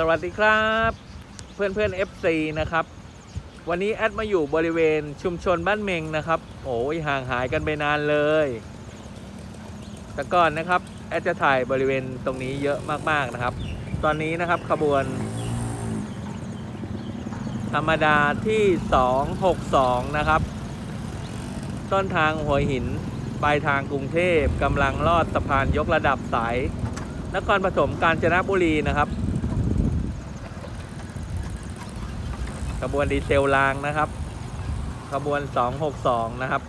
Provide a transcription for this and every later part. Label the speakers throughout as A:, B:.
A: สวัสดีครับ เพื่อนเพื่อน FC นะครับ วันนี้แอดมาอยู่บริเวณชุมชนบ้านเมงนะครับ โอ้ยห่างหายกันไปนานเลย แต่ก่อนนะครับแอดจะถ่ายบริเวณตรงนี้เยอะมากๆนะครับ ตอนนี้นะครับขบวน ธรรมดาที่ 262 นะครับ ต้นทางหัวหินปลายทางกรุงเทพกำลังลอดสะพานยกระดับสายนครปฐมกาญจนบุรีนะครับ ขบวนดีเซลรางนะครับ ขบวน 262 นะครับ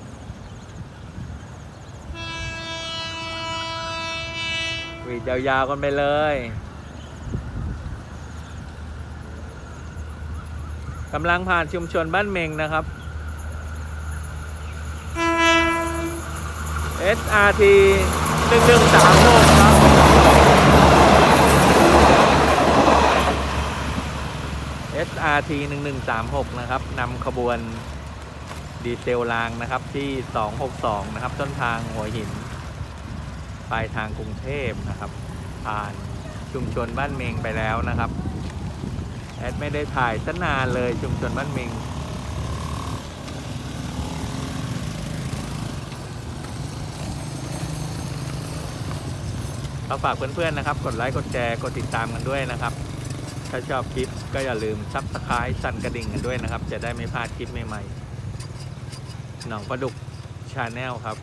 A: วีดยาวๆกันไปเลยกำลังผ่านชุมชนบ้านเมงนะครับ SRT 1136 SRT 1136 นะครับนำขบวนดีเซลรางนะครับที่ 262 นะครับ ต้นทางหัวหิน ปลายทางกรุงเทพนะครับ ผ่านชุมชนบ้านเมงไปแล้วนะครับ แอดไม่ได้ถ่ายสนานเลยชุมชนบ้านเมงก็ฝากเพื่อนๆนะครับ กดไลค์ กดแชร์ กดติดตามกันด้วยนะครับ ถ้าชอบคลิปก็อย่าลืมซับสไครต์สั่นกระดิ่งกันด้วยนะครับ จะได้ไม่พลาดคลิปใหม่ๆหนองประดุกชาแนลครับ